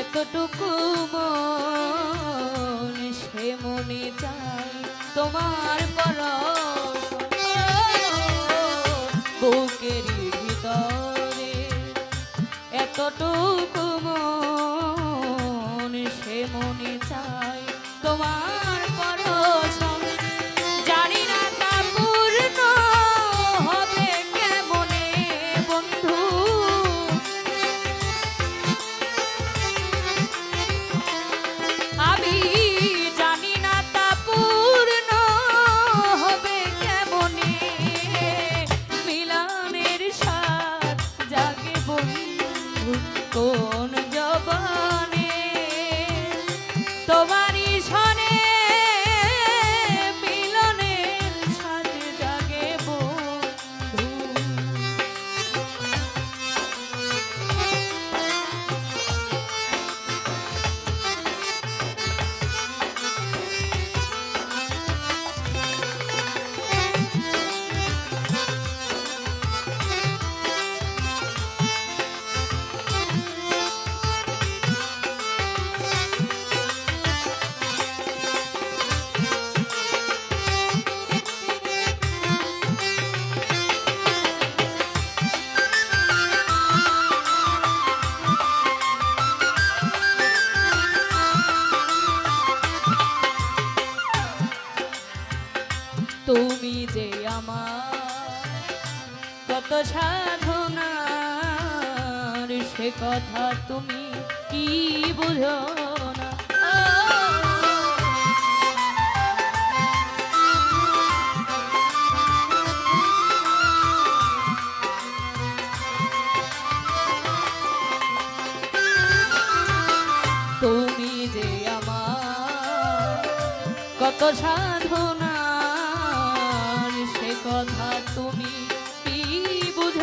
এতটুকু মন সে মনে চাই তোমার পর বুকের ভিতরে। এতটুকু মন সে মনে চাই তোমার কোন কত সাধনার সে কথা তুমি কি বুঝো তুমি যে আমার কত সাধনার সে কথা তুমি কি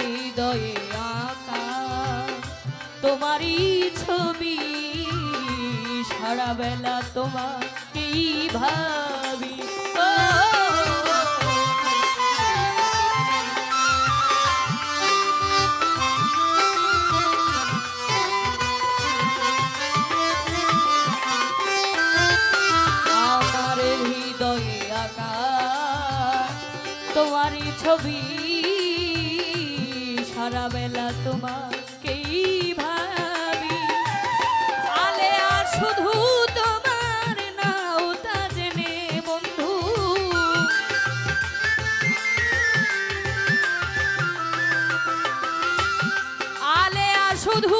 হৃদয়ে আঁকা তোমারই ছবি সারা বেলা তোমাকেই ভাবি। আমার তোমারই ছবি সারা বেলা তোমাকেই ভাবি। আলে আর শুধু তোমার নাও তা জেনে, বন্ধু। আলে আর শুধু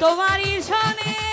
তোমারই সনে